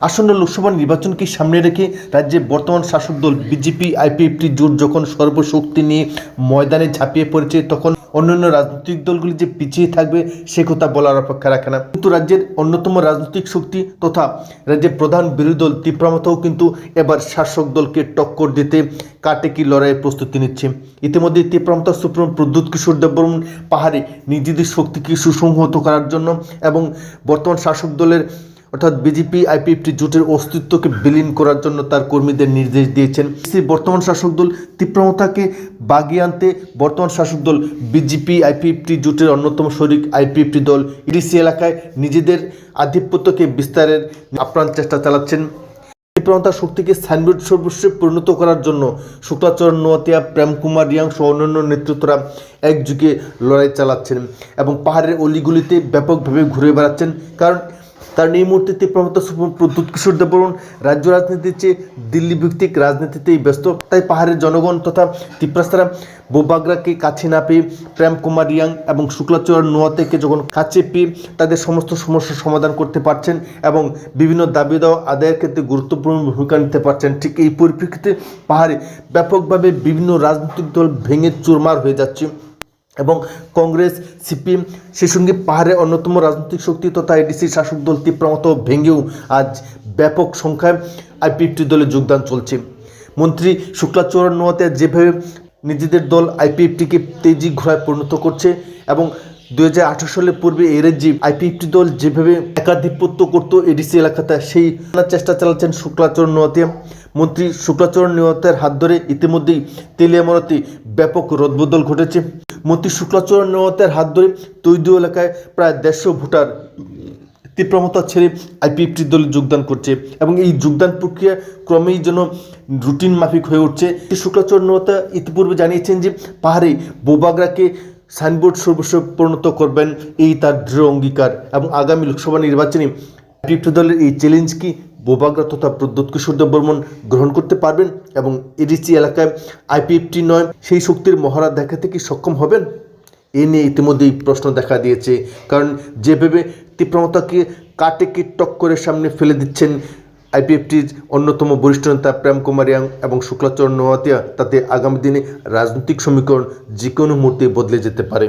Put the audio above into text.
আসন্ন লোকসভা নির্বাচনকে সামনে রেখে রাজ্যের বর্তমান শাসক দল বিজেপি, আইপিএফটি জোট যখন সর্বশক্তি নিয়ে ময়দানে ঝাঁপিয়ে পড়েছে, তখন অন্যান্য রাজনৈতিক দলগুলি যে পিছিয়ে থাকবে, সে কথা বলার অপেক্ষা রাখে না। কিন্তু রাজ্যের অন্যতম রাজনৈতিক শক্তি তথা রাজ্যের প্রধান বিরোধী দল তীব্রামতাও কিন্তু এবার শাসক দলকে টক্কর দিতে কাটেকি লড়াইয়ের প্রস্তুতি নিচ্ছে। ইতিমধ্যে তীব্রামতা সুপ্রিম প্রদ্যুৎ কিশোর দেববর্মন পাহাড়ে নিজেদের শক্তিকে সুসংহত করার জন্য এবং বর্তমান শাসক দলের অর্থাৎ বিজেপি, আইপিএফটি জোটের অস্তিত্বকে বিলীন করার জন্য তার কর্মীদের নির্দেশ দিয়েছেন। সেই বর্তমান শাসক দল তীব্রমতাকে বাগিয়ে আনতে বর্তমান শাসক দল বিজেপি, আইপিএফটি জোটের অন্যতম শরিক আইপিএফটি দল ইডিসি এলাকায় নিজেদের আধিপত্যকে বিস্তারের আপ্রাণ চেষ্টা চালাচ্ছেন। এই শক্তিকে সাইনবোর্ড সর্বস্বে পরিণত করার জন্য শুক্লাচরণ, নোয়াতিয়া প্রেম কুমার রিয়াং সহ অন্যান্য নেতৃত্বরা একযুগে লড়াই চালাচ্ছেন এবং পাহাড়ের অলিগুলিতে ব্যাপকভাবে ঘুরে বেড়াচ্ছেন। কারণ কারণ এই মুহূর্তে তীব্রমতা প্রদ্যুৎ কিশোর দেববর্মন রাজ্য রাজনীতির চেয়ে দিল্লি ভিত্তিক রাজনীতিতেই ব্যস্ত। তাই পাহাড়ের জনগণ তথা তিপ্রাস্তারা বোবাগরাকে কাছে না পেয়ে প্রেম কুমার রিয়াং এবং শুক্লাচরণ নোয়াতেকে যখন কাছে পেয়ে তাদের সমস্ত সমস্যার সমাধান করতে পারছেন এবং বিভিন্ন দাবি দেওয়া আদায়ের ক্ষেত্রে গুরুত্বপূর্ণ ভূমিকা নিতে পারছেন, ঠিক এই পরিপ্রেক্ষিতে পাহাড়ে ব্যাপকভাবে বিভিন্ন রাজনৈতিক দল ভেঙে চুরমার হয়ে যাচ্ছে। এবং কংগ্রেস, সিপিএম সে সঙ্গে পাহাড়ের অন্যতম রাজনৈতিক শক্তি তথা এডিসি শাসক দল তীব্রমত ভেঙেও আজ ব্যাপক সংখ্যায় আইপিএফটি দলে যোগদান চলছে। মন্ত্রী শুক্লাচরণ নোয়াতে যেভাবে নিজেদের দল আইপিএফটিকে তেজি ঘোড়ায় পরিণত করছে এবং দু হাজার আঠারো সালের পূর্বে এর যে আইপিএফটি দল যেভাবে একাধিপত্য করতো, এডিসি এলাকাতে সেই চেষ্টা চালাচ্ছেন শুক্লাচরণ নোয়াতিয়া। মন্ত্রী শুক্লাচরণ নিহতের হাত ধরে ইতিমধ্যেই তেলিয়ামরাতে ব্যাপক রদবদল ঘটেছে। মন্ত্রী শুক্লাচরণ নিহতের হাত ধরে তৈদু এলাকায় প্রায় দেড়শো ভোটার তীব্রমতা ছেড়ে আইপিএফটি দলে যোগদান করছে এবং এই যোগদান প্রক্রিয়া ক্রমেই যেন রুটিন মাফিক হয়ে উঠছে। শুক্লাচরণ নিহতা ইতিপূর্বে জানিয়েছেন যে পাহাড়ে বোবাগরাকে সাইনবোর্ড সর্বস্ব পরিণত করবেন এই তার দৃঢ় অঙ্গীকার এবং আগামী লোকসভা নির্বাচনে আইপিএফটি দলের এই চ্যালেঞ্জ কি? বোবাগ্রা তথা প্রদ্যুৎ কিশোর দেববর্মন গ্রহণ করতে পারবেন এবং এডিসি এলাকায় আইপিএফটি নয়, সেই শক্তির মহারা দেখাতে কি সক্ষম হবেন? এ নিয়ে ইতিমধ্যেই প্রশ্ন দেখা দিয়েছে। কারণ যেভাবে তীব্রমতাকে কাটেকে টক্করের সামনে ফেলে দিচ্ছেন আইপিএফটির অন্যতম বরিষ্ঠ নেতা প্রেম কুমারিয়াং এবং শুক্লাচরণ নোয়াতিয়া তাতে আগামী দিনে রাজনৈতিক সমীকরণ যে কোনো মুহূর্তে বদলে যেতে পারে।